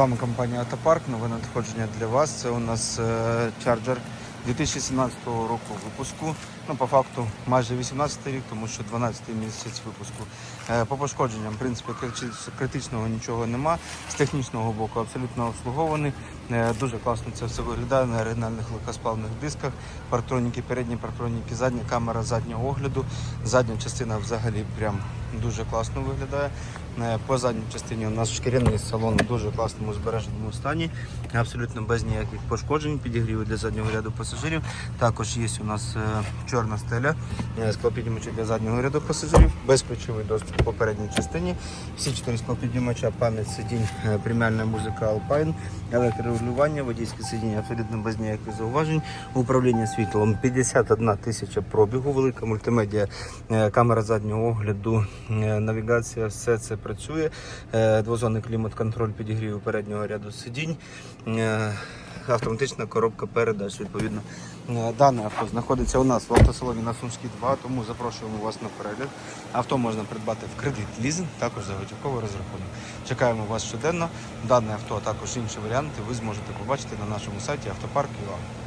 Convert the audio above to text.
З вами компанія Автопарк. Нове надходження для вас. Це у нас е, Charger 2017 року випуску. Ну, по факту майже 18 рік, тому що 12 місяць випуску. Е, По пошкодженням, в принципі, критичного нічого нема. З технічного боку абсолютно обслугований. Е, Дуже класно це все виглядає на оригінальних легкосплавних дисках. Партроніки передні, партроніки задні, камера заднього огляду. Задня частина взагалі прям дуже класно виглядає. Е, По задній частині у нас шкіряний салон у дуже класному збереженому стані, абсолютно без ніяких пошкоджень, підігріву для заднього ряду пасажирів. Також є у нас е, чорна стеля, е, склопіднімачі для заднього ряду пасажирів, безключовий доступ по передній частині. Всі чотири склопіднімача, пам'ять сидінь, преміальна музика Alpine, електрорегулювання, водійське сидіння абсолютно без ніяких зауважень. Управління світлом 51 тисяча пробігу, велика мультимедіа, камера заднього огляду, навігація, все це працює. Е, Двозонний клімат-контроль підігріву переднього ряду сидінь. е, Автоматична коробка передач, відповідно. Е, Дане авто знаходиться у нас в автосалоні на Сумській 2, тому запрошуємо вас на перегляд. Авто можна придбати в кредит лізинг, також за готівковий розрахунок. Чекаємо вас щоденно. Дане авто, а також інші варіанти ви зможете побачити на нашому сайті автопарк.ua.